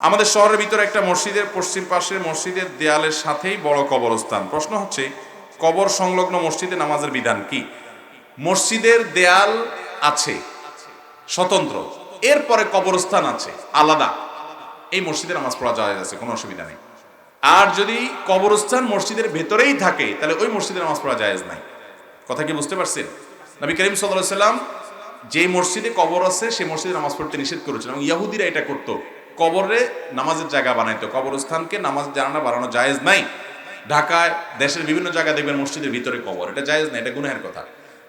আমাদের শহরের ভিতরে একটা মসজিদের পশ্চিম পাশের মসজিদের দেয়ালের সাথেই বড় কবরস্থান। প্রশ্ন হচ্ছে, কবর সংলগ্ন মসজিদে নামাজের বিধান কি? মসজিদের দেয়াল আছে, স্বতন্ত্র, এরপরে কবরস্থান আছে, আলাদা। এই মসজিদে নামাজ পড়া যায় আছে, কোনো অসুবিধা নেই। আর যদি কবরস্থান মসজিদের ভেতরেই থাকে, তাহলে ওই মসজিদে নামাজ পড়া জায়েজ নাই। কথা কি বুঝতে পারছেন? নবী করিম সাল্লাম যে মসজিদে কবর আছে, সেই মসজিদে নামাজ পড়তে নিষেধ করেছেন এবং ইয়াহুদিরা এটা করতো। কবরে নামাজের জায়গা বানাইতো। কবরস্থানকে নামাজ জানানা বানানো জায়েজ নাই। ঢাকায় দেশের বিভিন্ন জায়গায় দেখবেন মসজিদের ভিতরে কবর। এটা জায়েজ না, এটা গুনাহের কথা।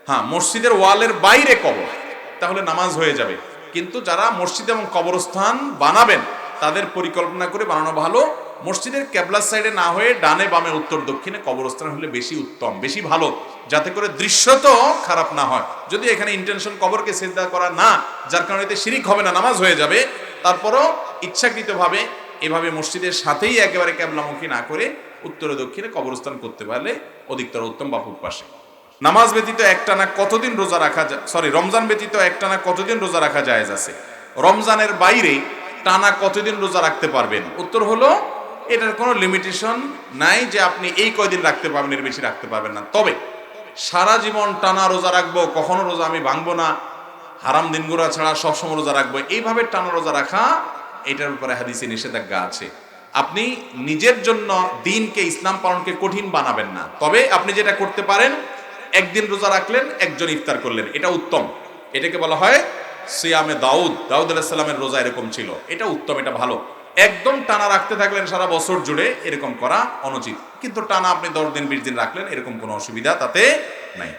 হ্যাঁ মসজিদের ওয়ালের বাইরে কবর, তাহলে নামাজ হয়ে যাবে। কিন্তু যারা মসজিদ এবং কবরস্থান বানাবেন, তাদের পরিকল্পনা করে বানানো ভালো। মসজিদের ক্যাবলার সাইডে না হয়ে ডানে বামে উত্তর দক্ষিণে কবরস্থান হলে বেশি উত্তম, বেশি ভালো। যাতে করে দৃশ্য তো খারাপ না হয়। যদি এখানে ইন্টেনশন কবরকে চিন্তা করা না, যার কারণে এতে শিরিক হবে না, নামাজ হয়ে যাবে। তারপরও ইচ্ছাকৃতভাবে এভাবে মসজিদের সাথেই একেবারে ক্যাবলামুখী না করে উত্তরে দক্ষিণে কবরস্থান করতে পারলে অধিকতর উত্তম বাপুর পাশে। নামাজ ব্যতীত একটানা কতদিন রোজা রাখা যায় সরি রমজান ব্যতীত একটানা কতদিন রোজা রাখা যায় আছে? রমজানের বাইরে টানা কতদিন রোজা রাখতে পারবেন? উত্তর হলো, এটার কোনো লিমিটেশন নাই যে আপনি এই কয়দিন রাখতে পারবেন, এর বেশি রাখতে পারবেন না। তবে সারা জীবন টানা রোজা রাখব, কখনো রোজা আমি ভাঙবো না, হারাম দিনগুলো ছাড়া সবসময় রোজা রাখব। এইভাবে টানা রোজা রাখা এটার উপরে হাদিসে নিষেধাজ্ঞা আছে। আপনি নিজের জন্য দিনকে, ইসলাম পালনকে কঠিন বানাবেন না। তবে আপনি যেটা করতে পারেন, একদিন রোজা রাখলেন, একজন ইফতার করলেন। এটা উত্তম। এটাকে বলা হয় সিয়ামে দাউদ। দাউদ আলাহিসাল্লামের রোজা এরকম ছিল। এটা উত্তম, এটা ভালো। একদম টানা রাখতে থাকলেন সারা বছর জুড়ে, এরকম করা অনুচিত। কিন্তু টানা আপনি দশ দিন, বিশ দিন রাখলেন, এরকম কোনো অসুবিধা তাতে নাই।